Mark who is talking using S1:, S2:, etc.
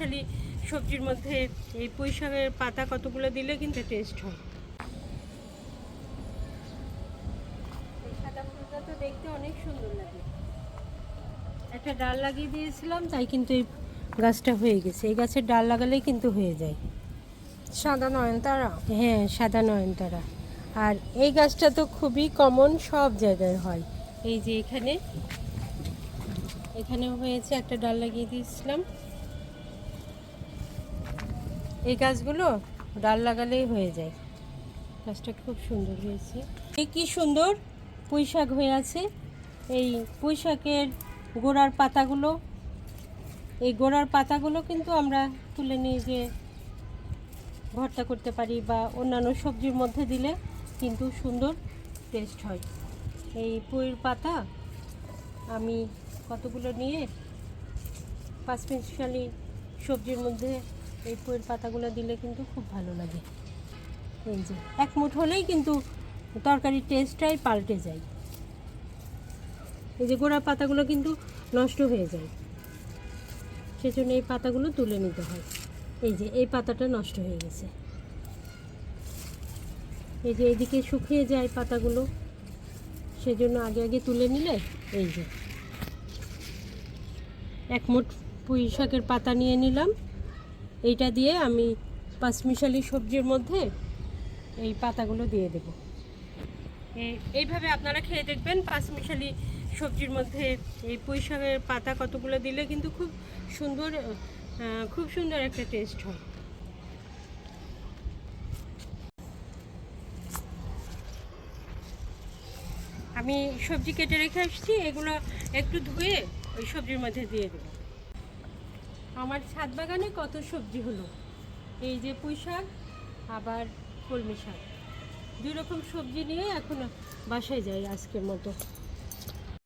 S1: পাঁচমিশালি সবজির মধ্যে এই পুঁই শাকের পাতা কতগুলো দিলে কিন্তু টেস্ট হয়। সাদা ফুলটা তো দেখতে অনেক সুন্দর লাগে। একটা ডাল লাগিয়ে দিয়েছিলাম তাই কিন্তু এই গাছটা হয়ে গেছে। এই গাছের ডাল লাগালেই কিন্তু হয়ে যায়।
S2: সাদা নয়নতারা?
S1: হ্যাঁ সাদা নয়নতারা। আর এই গাছটা তো খুবই কমন সব জায়গায় হয়। এই যে এখানে এখানে হয়েছে একটা ডাল লাগিয়ে দিয়েছিলাম। এই গাছগুলো ডাল লাগালেই হয়ে যায়। গাছটা খুব সুন্দর হয়েছে। এই কি সুন্দর পুঁই শাক হয়ে আছে। এই পুঁই শাকের গোড়ার পাতাগুলো, এই গোড়ার পাতাগুলো কিন্তু আমরা তুলে নিয়ে যে ভর্তা করতে পারি বা অন্যান্য সবজির মধ্যে দিলে কিন্তু সুন্দর টেস্ট হয়। এই পুঁইর পাতা আমি কতগুলো নিয়ে পাঁচমিশালি সবজির মধ্যে এই পুঁইর পাতাগুলো দিলে কিন্তু খুব ভালো লাগে। এই যে, এক মুঠ হলেই কিন্তু তরকারির টেস্টটাই পাল্টে যায়। এই যে গোড়া পাতাগুলো কিন্তু নষ্ট হয়ে যায়। সেজন্য এই পাতাগুলো তুলে নিতে হয়। এই যে, এই পাতাটা নষ্ট হয়ে গেছে। এই যে, এদিকে শুকিয়ে যায় পাতাগুলো। সেজন্য আগে আগে তুলে নিলে, এই যে, এক মুঠ পুঁই শাকের পাতা নিয়ে নিলাম। এইটা দিয়ে আমি পাঁচমিশালি সবজির মধ্যে এই পাতাগুলো দিয়ে দেব। এই- এইভাবে আপনারা খেয়ে দেখবেন পাঁচমিশালি সবজির মধ্যে এই পুঁই শাকের পাতা কতগুলো দিলে কিন্তু খুব সুন্দর খুব সুন্দর একটা টেস্ট হয়। আমি সবজি কেটে রেখে আসছি, এগুলো একটু ধুয়ে ওই সবজির মধ্যে দিয়ে দেবো। আমার ছাদ বাগানে কত সবজি হলো? এই যে পুঁই শাক, আবার কলমি শাক। দুই রকম সবজি নিয়ে এখন বাসায় যাই আজকের মতো।